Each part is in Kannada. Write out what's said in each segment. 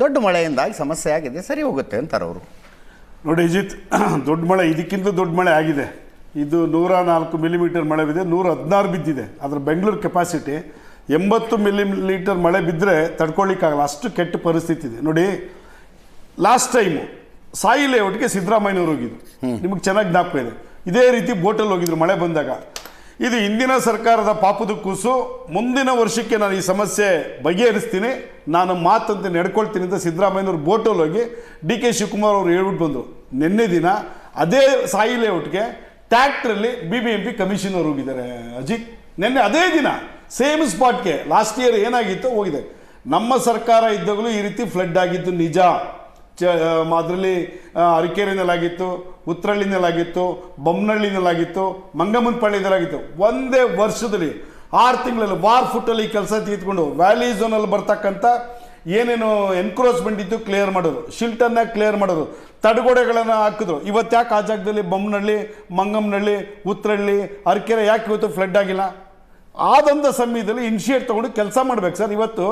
ದೊಡ್ಡ ಮಳೆಯಿಂದಾಗಿ ಸಮಸ್ಯೆ ಆಗಿದೆ ಸರಿ ಹೋಗುತ್ತೆ ಅಂತಾರೆ ಅವರು. ನೋಡಿ ಇಜಿತ್ ದೊಡ್ಡ ಮಳೆ ಇದಕ್ಕಿಂತ ದೊಡ್ಡ ಮಳೆ ಆಗಿದೆ. ಇದು ನೂರ ನಾಲ್ಕು ಮಿಲಿಮೀಟರ್ ಮಳೆ ಬಿದ್ದಿದೆ ನೂರ ಹದಿನಾರು ಬಿದ್ದಿದೆ. ಅದರ ಬೆಂಗಳೂರು ಕೆಪಾಸಿಟಿ ಎಂಬತ್ತು ಮಿಲಿಮೀಟರ್ ಮಳೆ ಬಿದ್ದರೆ ತಡ್ಕೊಳ್ಳಿಕ್ಕಾಗಲ್ಲ ಅಷ್ಟು ಕೆಟ್ಟ ಪರಿಸ್ಥಿತಿ ಇದೆ. ನೋಡಿ ಲಾಸ್ಟ್ ಟೈಮು ಸಾಯಿ ಲೇಔಟ್ಗೆ ಸಿದ್ದರಾಮಯ್ಯನವ್ರು ಹೋಗಿದ್ರು. ನಿಮಗೆ ಚೆನ್ನಾಗಿ ಜ್ಞಾಪಕ ಇದೆ. ಇದೇ ರೀತಿ ಬೋಟಲ್ಲಿ ಹೋಗಿದ್ರು ಮಳೆ ಬಂದಾಗ. ಇದು ಹಿಂದಿನ ಸರ್ಕಾರದ ಪಾಪದ ಕೂಸು. ಮುಂದಿನ ವರ್ಷಕ್ಕೆ ನಾನು ಈ ಸಮಸ್ಯೆ ಬಗೆಹರಿಸ್ತೀನಿ. ನಾನು ಮಾತಂತೆ ನಡ್ಕೊಳ್ತೀನಿ ಅಂತ ಸಿದ್ದರಾಮಯ್ಯನವ್ರು ಬೋಟಲ್ಲಿ ಹೋಗಿ ಡಿ ಕೆ ಶಿವಕುಮಾರ್ ಅವರು ಹೇಳ್ಬಿಟ್ಟು ಬಂದರು. ನಿನ್ನೆ ದಿನ ಅದೇ ಸಾಯಿ ಲೇಔಟ್ಗೆ ಟ್ಯಾಕ್ಟ್ರಲ್ಲಿ B B M P commissioner ಹೋಗಿದ್ದಾರೆ. ಅಜಿತ್, ನಿನ್ನೆ ಅದೇ ದಿನ ಸೇಮ್ ಸ್ಪಾಟ್ಗೆ ಲಾಸ್ಟ್ ಇಯರ್ ಏನಾಗಿತ್ತು ಹೋಗಿದೆ. ನಮ್ಮ ಸರ್ಕಾರ ಇದ್ದಾಗಲೂ ಈ ರೀತಿ ಫ್ಲಡ್ ಆಗಿದ್ದು ನಿಜ. ಚ ಅದರಲ್ಲಿ ಅರಕೇರಿನಲ್ಲಾಗಿತ್ತು ನೆಲಾಗಿತ್ತು ಬೊಮ್ಮನಹಳ್ಳಿನಲ್ಲಾಗಿತ್ತು ಮಂಗಮ್ಮನಪಳ್ಳಿನಲ್ಲಾಗಿತ್ತು ಒಂದೇ ವರ್ಷದಲ್ಲಿ, ಆರು ತಿಂಗಳಲ್ಲಿ, ವಾರ್ ಫುಟ್ಟಲ್ಲಿ ಕೆಲಸ ತೆಗೆದುಕೊಂಡು ವ್ಯಾಲಿ ಝೋನಲ್ಲಿ ಬರ್ತಕ್ಕಂಥ ಏನೇನು ಎನ್ಕ್ರೋಚ್ಮೆಂಟ್ ಇತ್ತು ಕ್ಲಿಯರ್ ಮಾಡೋದು ಶಿಲ್ಟನ್ನ ಕ್ಲಿಯರ್ ಮಾಡೋದು ತಡೆಗೋಡೆಗಳನ್ನು ಹಾಕಿದ್ರು. ಇವತ್ತು ಯಾಕೆ ಆ ಜಾಗದಲ್ಲಿ ಬೊಮ್ಮನಹಳ್ಳಿ ಮಂಗಮ್ಮನಹಳ್ಳಿ ಉತ್ತರಹಳ್ಳಿ ಅರಕೆರೆ ಯಾಕೆ ಇವತ್ತು ಫ್ಲಡ್ ಆಗಿಲ್ಲ? ಆದಂಥ ಸಮಯದಲ್ಲಿ ಇನಿಷಿಯೇಟ್ ತೊಗೊಂಡು ಕೆಲಸ ಮಾಡ್ಬೇಕು ಸರ್. ಇವತ್ತು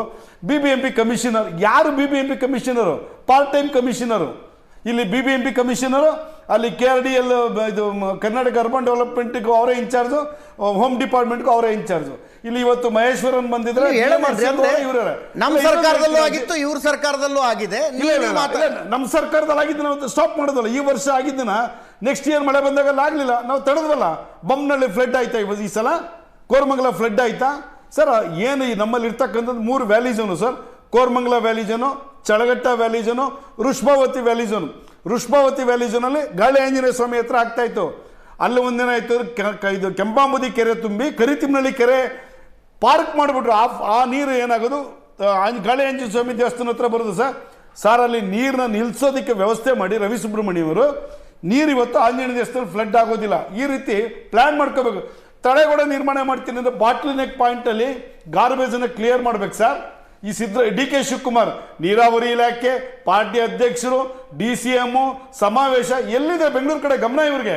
B B M P commissioner ಯಾರು B B M P commissioner part time commissioner ಇಲ್ಲಿ B B M P commissioner ಅಲ್ಲಿ ಕೆ ಆರ್ ಡಿ ಎಲ್ ಇದು ಕರ್ನಾಟಕ ಅರ್ಬನ್ ಡೆವಲಪ್ಮೆಂಟ್ಗೂ ಅವರೇ ಇನ್ಚಾರ್ಜು ಹೋಮ್ ಡಿಪಾರ್ಟ್ಮೆಂಟ್ಗೂ ಅವರೇ ಇನ್ಚಾರ್ಜು ಇಲ್ಲಿ ಇವತ್ತು ಮಹೇಶ್ವರನ್ ಬಂದಿದ್ರೆ ನಮ್ಮ ಸರ್ಕಾರದಲ್ಲೂ ಆಗಿತ್ತು ಇವ್ರ ಸರ್ಕಾರದಲ್ಲೂ ಆಗಿದೆ. ನಮ್ಮ ಸರ್ಕಾರದಲ್ಲಿ ಆಗಿದ್ದು ನಾವು ಸ್ಟಾಪ್ ಮಾಡೋದಲ್ಲ. ಈ ವರ್ಷ ಆಗಿದ್ದನ್ನ ನೆಕ್ಸ್ಟ್ ಇಯರ್ ಮಳೆ ಬಂದಾಗ ಆಗಲಿಲ್ಲ. ನಾವು ತಡೆದ್ವಲ್ಲ? ಬೊಮ್ಮನಹಳ್ಳಿ ಫ್ಲಡ್ ಆಯ್ತಾ ಈ ಸಲ? ಕೋರಮಂಗಲ ಫ್ಲಡ್ ಆಯ್ತಾ? ಸರ್ ಏನು ನಮ್ಮಲ್ಲಿ ಇರ್ತಕ್ಕಂಥದ್ದು ಮೂರು valley zone sir? Koramangala valley zone Challaghatta valley zone Vrishabhavathi valley zone Vrishabhavathi valley Gali Anjaneya Swamy ಹತ್ರ ಆಗ್ತಾ ಇತ್ತು. ಅಲ್ಲಿ ಒಂದಿನ ಆಯ್ತು ಇದು ಕೆಂಪಾಂಬುದಿ ಕೆರೆ ತುಂಬಿ ಕರಿತಿಮ್ನಳ್ಳಿ ಕೆರೆ ಪಾರ್ಕ್ ಮಾಡಿಬಿಟ್ರು. ಆ ಆ ನೀರು ಏನಾಗೋದು? ಗಾಳಿ ಆಂಜನೇಯ ಸ್ವಾಮಿ ದೇವಸ್ಥಾನ ಹತ್ರ ಬರೋದು ಸರ್. ಸರ್, ಅಲ್ಲಿ ನೀರನ್ನ ನಿಲ್ಲಿಸೋದಕ್ಕೆ ವ್ಯವಸ್ಥೆ ಮಾಡಿ ರವಿ ಸುಬ್ರಹ್ಮಣ್ಯವರು ನೀರು ಇವತ್ತು ಆಂಜನೇಯ ದೇವಸ್ಥಾನ ಫ್ಲಡ್ ಆಗೋದಿಲ್ಲ. ಈ ರೀತಿ ಪ್ಲಾನ್ ಮಾಡ್ಕೋಬೇಕು. ತಡೆಗೋಡೆ ನಿರ್ಮಾಣ ಮಾಡ್ತೀನಿ ಅಂದ್ರೆ ಬಾಟ್ಲಿ ನೆಕ್ ಪಾಯಿಂಟಲ್ಲಿ ಗಾರ್ಬೇಜನ್ನು ಕ್ಲಿಯರ್ ಮಾಡ್ಬೇಕು ಸರ್ ಈ ಸಿದ್ರ ಡಿ ಕೆ ಶಿವಕುಮಾರ್, ನೀರಾವರಿ ಇಲಾಖೆ, ಪಾರ್ಟಿ ಅಧ್ಯಕ್ಷರು, ಡಿ ಸಿ ಎಮ್ಮು ಸಮಾವೇಶ ಎಲ್ಲಿದೆ? ಬೆಂಗಳೂರು ಕಡೆ ಗಮನ ಇವರಿಗೆ.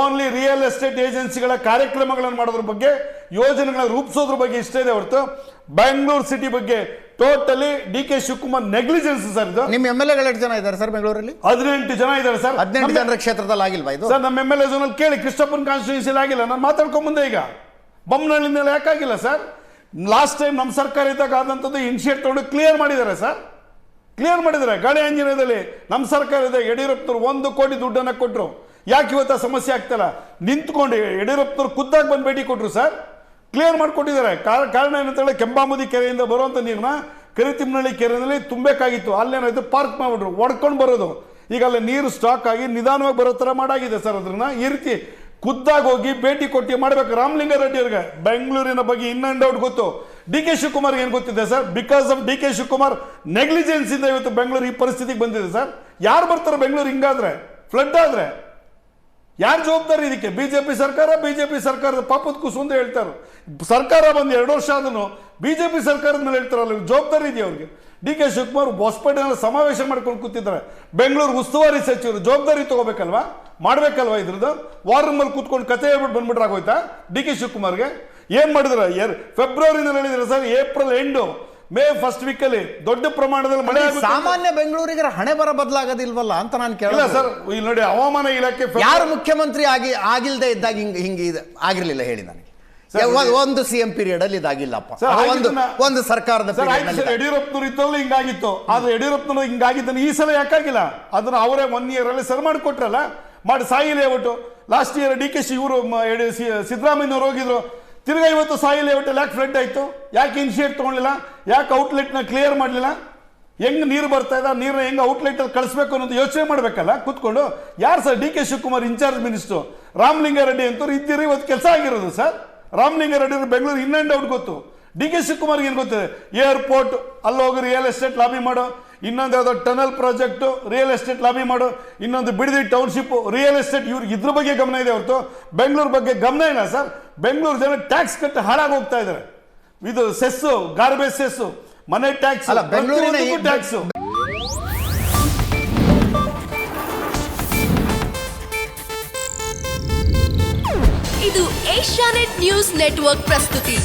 ಓನ್ಲಿ ರಿಯಲ್ ಎಸ್ಟೇಟ್ ಏಜೆನ್ಸಿಗಳ ಕಾರ್ಯಕ್ರಮಗಳನ್ನು ಮಾಡೋದ್ರ ಬಗ್ಗೆ ಯೋಜನೆಗಳನ್ನ ರೂಪಿಸೋದ್ರ ಬಗ್ಗೆ ಇಷ್ಟ ಇದೆ ಹೊರತು. ಬೆಂಗಳೂರು ಸಿಟಿ ಬಗ್ಗೆ totally D K Shivakumar negligence sir ಇದು. ನಿಮ್ಮ ಎಂ ಎಲ್ ಎಷ್ಟು ಜನ ಇದ್ದಾರೆ ಸರ್ ಬೆಂಗಳೂರಲ್ಲಿ? ಹದಿನೆಂಟು ಜನ ಇದ್ದಾರೆ ಸರ್. ಹದಿನೆಂಟು ಜನರ ಕ್ಷೇತ್ರದಲ್ಲಿ ಆಗಿಲ್ವಾ ಇದು? ಸರ್ ನಮ್ಮ ಎಂ ಎಲ್ ಎ ಜೋನಲ್ಲಿ ಕೇಳಿ ಕೃಷ್ಣಪ್ಪನ ಕಾನ್ಸ್ಟಿಟ್ಯೂನ್ಸಿಲಿ ಆಗಿಲ್ಲ. ನಾನು ಮಾತಾಡ್ಕೊಂಡ್ ಮುಂದೆ ಈಗ ಬೊಮ್ಮನಹಳ್ಳಿನಲ್ಲಿ ಯಾಕಾಗಿಲ್ಲ ಸರ್? ಲಾಸ್ಟ್ ಟೈಮ್ ನಮ್ಮ ಸರ್ಕಾರ ಇದ್ದಾಗ ಆದಂಥದ್ದು ಇನಿಷಿಯೇಟ್ ತಗೊಂಡು ಕ್ಲಿಯರ್ ಮಾಡಿದ್ದಾರೆ ಸರ್. ಕ್ಲಿಯರ್ ಮಾಡಿದ್ದಾರೆ. ಗಾಳಿ ಆಂಜನೇಯದಲ್ಲಿ ನಮ್ಮ ಇದೆ. ಯಡಿಯೂರಪ್ಪನವ್ರು ಒಂದು ಕೋಟಿ ದುಡ್ಡನ್ನು ಕೊಟ್ಟರು ಯಾಕೆ ಇವತ್ತು ಸಮಸ್ಯೆ ಆಗ್ತಲ್ಲ? ನಿಂತ್ಕೊಂಡು ಯಡಿಯೂರಪ್ಪನವ್ರು ಖುದ್ದಾಗಿ ಬಂದು ಭೇಟಿ ಕೊಟ್ಟರು ಸರ್. ಕ್ಲಿಯರ್ ಮಾಡಿಕೊಟ್ಟಿದ್ದಾರೆ. ಕಾರಣ ಕಾರಣ ಏನಂತ ಹೇಳಿ ಕೆಂಪಾಮುದಿ ಕೆರೆಯಿಂದ ಬರುವಂಥ ನೀರನ್ನ ಕರಿತಿಮ್ಮನಹಳ್ಳಿ ಕೆರೆಯಲ್ಲಿ ತುಂಬಬೇಕಾಗಿತ್ತು. ಅಲ್ಲೇನಾಯಿತು ಪಾರ್ಕ್ ಮಾಡಿಬಿಟ್ರು. ಒಡ್ಕೊಂಡು ಬರೋದು. ಈಗ ಅಲ್ಲಿ ನೀರು ಸ್ಟಾಕ್ ಆಗಿ ನಿಧಾನವಾಗಿ ಬರೋ ಥರ ಮಾಡಾಗಿದೆ ಸರ್ ಅದನ್ನು ಈ ರೀತಿ ಖುದ್ದಾಗಿ ಹೋಗಿ ಭೇಟಿ ಕೊಟ್ಟು ಮಾಡಬೇಕು. ರಾಮಲಿಂಗಾರೆಡ್ಡಿ ಅವ್ರಿಗೆ ಬೆಂಗಳೂರಿನ ಬಗ್ಗೆ ಇನ್ ಅಂಡ್ ಔಟ್ ಗೊತ್ತು. ಡಿ ಕೆ ಶಿವಕುಮಾರ್ ಏನು ಗೊತ್ತಿದೆ sir? Because of D K Shivakumar ನೆಗ್ಲಿಜೆನ್ಸಿಂದ ಇವತ್ತು ಬೆಂಗಳೂರು ಈ ಪರಿಸ್ಥಿತಿಗೆ ಬಂದಿದೆ ಸರ್. ಯಾರು ಬರ್ತಾರೆ ಬೆಂಗಳೂರು ಹಿಂಗಾದ್ರೆ? ಫ್ಲಡ್ ಆದ್ರೆ. ಯಾರು ಜವಾಬ್ದಾರಿ ಇದಕ್ಕೆ? ಬಿಜೆಪಿ ಸರ್ಕಾರ, ಬಿಜೆಪಿ ಸರ್ಕಾರದ ಪಾಪದ ಕೂಸು ಅಂತ ಹೇಳ್ತಾರೆ. ಸರ್ಕಾರ ಬಂದು ಎರಡು ವರ್ಷ ಆದನು ಬಿಜೆಪಿ ಸರ್ಕಾರದ ಮೇಲೆ ಹೇಳ್ತಾರಲ್ಲ ಜವಾಬ್ದಾರಿ ಇದೆಯಾ ಅವ್ರಿಗೆ? ಡಿ ಕೆ ಶಿವಕುಮಾರ್ ಹೊಸಪೇಟೆನಲ್ಲಿ ಸಮಾವೇಶ ಮಾಡ್ಕೊಂಡು ಕೂತಿದ್ದಾರೆ. ಬೆಂಗಳೂರು ಉಸ್ತುವಾರಿ ಸಚಿವರು ಜವಾಬ್ದಾರಿ ತಗೋಬೇಕಲ್ವಾ? ಮಾಡ್ಬೇಕಲ್ವಾ ಇದ್ರದ್ದು? ವಾರ್ ರೂಮಲ್ಲಿ ಕೂತ್ಕೊಂಡು ಕತೆ ಹೇಳ್ಬಿಟ್ಟು ಬಂದ್ಬಿಟ್ರೆ ಆಗೋಯ್ತಾ? D K ಶಿವಕುಮಾರ್ಗೆ? ಏನ್ ಮಾಡಿದ್ರೆ? ಫೆಬ್ರವರಿನಲ್ಲಿ ಹೇಳಿದ್ರೆ sir, April end May first ವೀಕಲ್ಲಿ ದೊಡ್ಡ ಪ್ರಮಾಣದಲ್ಲಿ ಮಳೆ ಸಾಮಾನ್ಯ ಬೆಂಗಳೂರಿಗರ ಹಣೆ ಬರ ಬದಲಾಗೋದಿಲ್ವಲ್ಲ ಅಂತ ನಾನು ಕೇಳಿಲ್ಲ ಸರ್ ಇಲ್ಲಿ ನೋಡಿ ಹವಾಮಾನ ಇಲಾಖೆ ಯಾರು ಮುಖ್ಯಮಂತ್ರಿ ಆಗಿ ಆಗಿಲ್ದೇ ಇದ್ದಾಗ ಹಿಂಗೆ ಹಿಂಗೆ ಇದು. ಆಗಿರ್ಲಿಲ್ಲ ಹೇಳಿ ನನಗೆ. ಒಂದ್- ಸಿ ಎಂ ಪೀರಿಯಡ್ ಅಲ್ಲಿ ಇದಾಗಿಲ್ಲಪ್ಪ. ಒಂದು ಒಂದು ಸರ್ಕಾರದ ಯಡಿಯೂರಪ್ಪನವ್ರು ಇದ್ದವಲ್ಲ ಹಿಂಗಾಗಿತ್ತು. ಆದ್ರೆ ಯಡಿಯೂರಪ್ಪನವ್ರು ಹಿಂಗಾಗಿದ್ದನ್ನು ಈ ಸಲ ಯಾಕಾಗಿಲ್ಲ? ಅದನ್ನ ಅವರೇ ಒನ್ ಇಯರ್ ಅಲ್ಲಿ ಸರ್ ಮಾಡಿಕೊಟ್ರಲ್ಲ? ಮಾಡಿ Sai layout last year D K Shi ಇವರು ಸಿದ್ದರಾಮಯ್ಯವ್ರು ಹೋಗಿದ್ರು. ತಿರ್ಗಾ ಇವತ್ತು ಸಾಯಿ ಲೇಔಟ್ ಯಾಕೆ ಫ್ಲಡ್ ಆಯ್ತು. ಯಾಕೆ ಇನಿಷಿಯೇಟ್ ತಗೊಳ್ಳಿಲ್ಲ ಯಾಕೆ ಔಟ್ಲೆಟ್ನ ಕ್ಲಿಯರ್ ಮಾಡಲಿಲ್ಲ? ಹೆಂಗ್ ನೀರು ಬರ್ತಾ ಇದೆ ನೀರನ್ನ ಹೆಂಗೆ ಔಟ್ಲೆಟ್ ಅಲ್ಲಿ ಕಳಿಸ್ಬೇಕು ಅನ್ನೋದು ಯೋಚನೆ ಮಾಡಬೇಕಲ್ಲ? ಕೂತ್ಕೊಂಡು, ಯಾರು sir D K Shivakumar in charge minister Ramalinga Reddy ಅಂತವ್ರು ಇದ್ದೀರಿ, ಇವತ್ತು ಕೆಲಸ ಆಗಿರೋದು sir? Ramalinga Reddy Reddy Bengaluru in and out ಗೊತ್ತು. ಡಿ ಕೆ ಶಿವಕುಮಾರ್ಗೆ ಏನು ಗೊತ್ತಿದೆ ಏರ್ಪೋರ್ಟ್ ಅಲ್ಲಿ ಹೋಗಿ ರಿಯಲ್ ಎಸ್ಟೇಟ್ ಲಾಬಿ ಮಾಡೋ. ಇನ್ನೊಂದು ಯಾವುದೋ tunnel project real estate lobby ಮಾಡು. ಇನ್ನೊಂದು ಬಿಡದಿ ಟೌನ್ಶಿಪ್ ರಿಯಲ್ ಎಸ್ಟೇಟ್ ಇವ್ರಿಗೆ ಇದ್ರ ಬಗ್ಗೆ ಗಮನ ಇದೆ ಹೊರತು. ಬೆಂಗಳೂರು ಬಗ್ಗೆ ಗಮನ ಇಲ್ಲ ಸರ್. ಬೆಂಗಳೂರು ಜನ ಟ್ಯಾಕ್ಸ್ ಕಟ್ಟಿ ಹಾಳಾಗಿ ಹೋಗ್ತಾ ಇದ್ದಾರೆ. ಇದು ಸೆಸ್ಸು ಗಾರ್ಬೇಜ್ ಸೆಸ್ಸು ಮನೆ ಟ್ಯಾಕ್ಸ್ ಅಲ್ಲ, ಬೆಂಗಳೂರಿನ ಈ- ಟ್ಯಾಕ್ಸ್ ಇದು ಏಷ್ಯಾನೆಟ್ ನ್ಯೂಸ್ ನೆಟ್ವರ್ಕ್ ಪ್ರಸ್ತುತಿ.